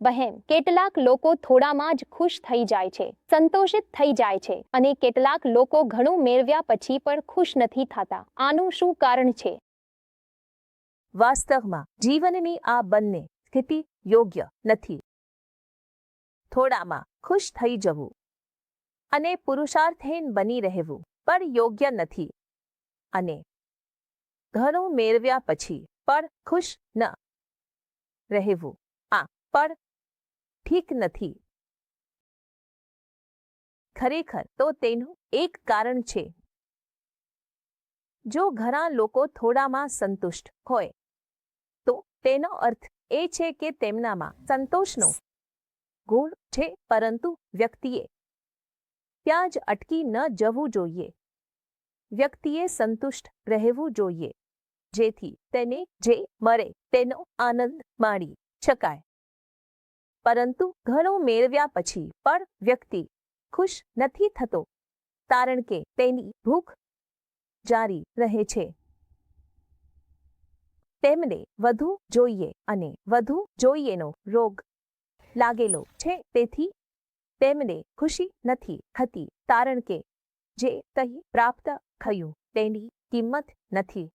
બહેન, કેટલાક લોકો થોડામાં જ ખુશ થઈ જાય છે, સંતોષિત થઈ જાય છે અને કેટલાક લોકો ઘણું મેળવ્યા પછી પણ ખુશ નથી થતા. આનું શું કારણ છે? વાસ્તવમાં, જીવનની આ બંને સ્થિતિ યોગ્ય નથી. થોડામાં ખુશ થઈ જવું અને પુરુષાર્થહીન બની રહેવું પણ યોગ્ય નથી. અને ઘણું મેળવ્યા પછી પણ ખુશ ન રહેવું. આ પણ ઠીક નથી ખરેખર તો તેનું એક કારણ છે જો ઘણા લોકો થોડામાં સંતુષ્ટ હોય તો તેનો અર્થ એ છે કે તેમનામાં સંતોષનો ગુણ છે પરંતુ વ્યક્તિએ ત્યાં જ અટકી ન જવું જોઈએ વ્યક્તિએ સંતુષ્ટ રહેવું જોઈએ જેથી તેને જે મળે તેનો આનંદ માણી શકાય પરંતુ ઘણું મેળવ્યા પછી પણ વ્યક્તિ ખુશ નથી થતો, કારણ કે તેની ભૂખ જારી રહે છે. તેમને વધુ જોઈએ અને વધુ જોઈએનો રોગ લાગેલો છે, તેથી તેમને ખુશી નથી થતી, કારણ કે જે તહી પ્રાપ્ત થયું તેની કિંમત નથી.